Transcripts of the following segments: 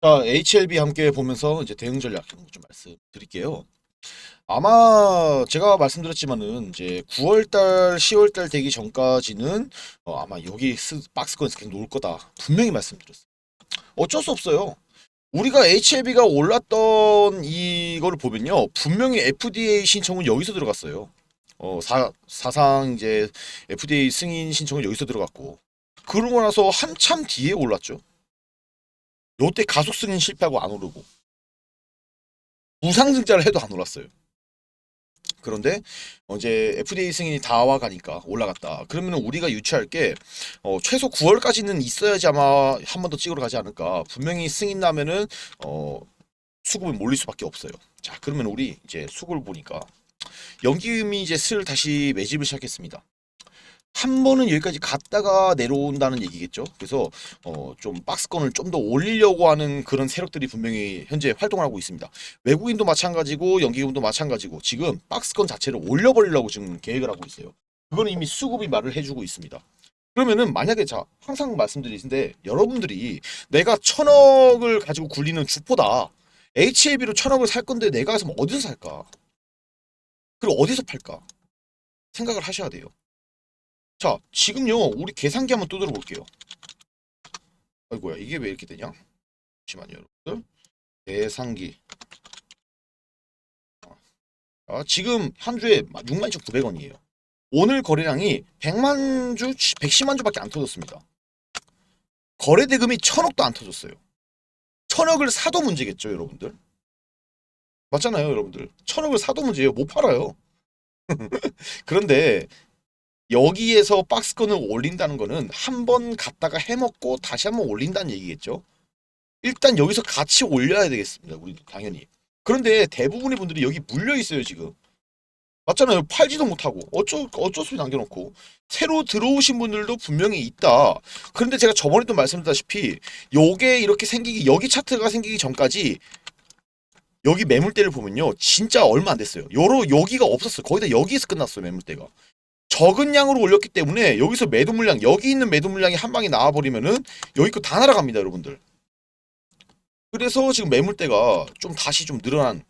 자, HLB 함께 보면서 이제 대응 전략 이런 거좀 말씀드릴게요. 아마 제가 말씀드렸지만은 이제 9월달, 10월달 되기 전까지는 어, 아마 여기 스, 박스권에서 계속 놀 거다 분명히 말씀드렸어요. 어쩔 수 없어요. 우리가 HLB가 올랐던 이거를 보면요, 분명히 FDA 신청은 여기서 들어갔어요. 어, 사, 사상 이제 FDA 승인 신청은 여기서 들어갔고, 그러고 나서 한참 뒤에 올랐죠. 요때 가속 승인 실패하고 안 오르고 무상증자를 해도 안 올랐어요. 그런데 어, 이제 FDA 승인이 다 와가니까 올라갔다. 그러면 우리가 유추할 게 어, 최소 9월까지는 있어야지 아마 한 번 더 찍으러 가지 않을까. 분명히 승인 나면은 어, 수급이 몰릴 수밖에 없어요. 자, 그러면 우리 이제 수급을 보니까 연기금이 이제 슬 다시 매집을 시작했습니다. 한 번은 여기까지 갔다가 내려온다는 얘기겠죠. 그래서 어, 좀 박스권을 좀 더 올리려고 하는 그런 세력들이 분명히 현재 활동을 하고 있습니다. 외국인도 마찬가지고 연기금도 마찬가지고 지금 박스권 자체를 올려버리려고 지금 계획을 하고 있어요. 그거는 이미 수급이 말을 해주고 있습니다. 그러면은 만약에 자 항상 말씀드리는데 여러분들이 내가 천억을 가지고 굴리는 주포다. HLB로 천억을 살 건데 내가 가서 어디서 살까? 그리고 어디서 팔까? 생각을 하셔야 돼요. 자, 지금요, 우리 계산기 한번 두드려 볼게요. 아이고야, 이게 왜 이렇게 되냐? 잠시만요, 여러분들. 계산기. 아, 지금 한 주에 62,900원이에요. 오늘 거래량이 100만 주, 110만 주밖에 안 터졌습니다. 거래 대금이 천억도 안 터졌어요. 천억을 사도 문제겠죠, 여러분들. 맞잖아요, 여러분들. 천억을 사도 문제예요. 못 팔아요. 그런데 여기에서 박스권을 올린다는 거는 한 번 갔다가 해먹고 다시 한 번 올린다는 얘기겠죠. 일단 여기서 같이 올려야 되겠습니다. 우리 당연히. 그런데 대부분의 분들이 여기 물려 있어요 지금. 맞잖아요. 팔지도 못하고 어쩔 어쩔 수 없이 남겨놓고 새로 들어오신 분들도 분명히 있다. 그런데 제가 저번에도 말씀드렸다시피 요게 이렇게 생기기 여기 차트가 생기기 전까지 여기 매물대를 보면요 진짜 얼마 안 됐어요. 요로 여기가 없었어요. 거의 다 여기에서 끝났어요 매물대가. 적은 양으로 올렸기 때문에 여기서 매도 물량 여기 있는 매도 물량이 한 방에 나와 버리면은 여기 거 다 날아갑니다, 여러분들. 그래서 지금 매물대가 좀 다시 좀 늘어난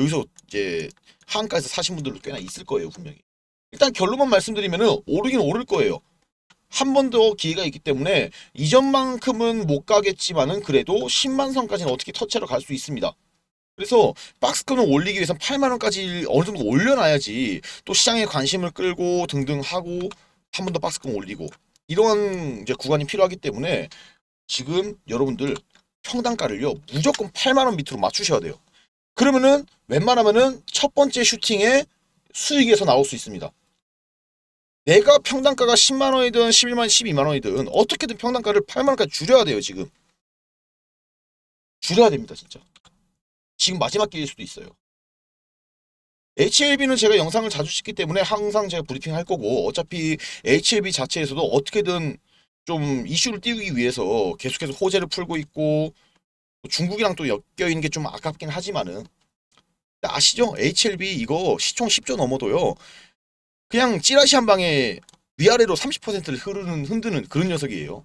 여기서 이제 하한가에서 사신 분들도 꽤나 있을 거예요, 분명히. 일단 결론만 말씀드리면은 오르긴 오를 거예요. 한 번 더 기회가 있기 때문에 이전만큼은 못 가겠지만은 그래도 10만 선까지는 어떻게 터치하러 갈 수 있습니다. 그래서 박스권을 올리기 위해서 8만 원까지 어느 정도 올려놔야지 또 시장에 관심을 끌고 등등 하고 한 번 더 박스권 올리고 이런 이제 구간이 필요하기 때문에 지금 여러분들 평단가를요 무조건 8만 원 밑으로 맞추셔야 돼요. 그러면은 웬만하면은 첫 번째 슈팅에 수익에서 나올 수 있습니다. 내가 평단가가 10만 원이든 11만 원, 12만 원이든 어떻게든 평단가를 8만 원까지 줄여야 돼요 지금. 줄여야 됩니다 진짜. 지금 마지막 기회일 수도 있어요. HLB는 제가 영상을 자주 찍기 때문에 항상 제가 브리핑 할 거고 어차피 HLB 자체에서도 어떻게든 좀 이슈를 띄우기 위해서 계속해서 호재를 풀고 있고 중국이랑 또 엮여 있는 게 좀 아깝긴 하지만은 아시죠? HLB 이거 시총 10조 넘어도요. 그냥 찌라시 한 방에 위아래로 30%를 흐르는 흔드는 그런 녀석이에요.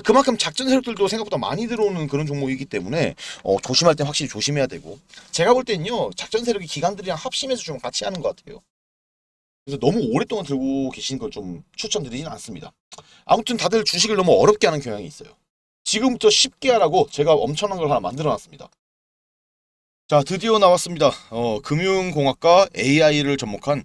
그만큼 작전 세력들도 생각보다 많이 들어오는 그런 종목이기 때문에 어, 조심할 땐 확실히 조심해야 되고 제가 볼 때는요 작전 세력이 기관들이랑 합심해서 좀 같이 하는 것 같아요. 그래서 너무 오랫동안 들고 계시는 걸좀 추천드리진 않습니다. 아무튼 다들 주식을 너무 어렵게 하는 경향이 있어요. 지금부터 쉽게 하라고 제가 엄청난 걸 하나 만들어 놨습니다. 자, 드디어 나왔습니다. 어, 금융공학과 AI를 접목한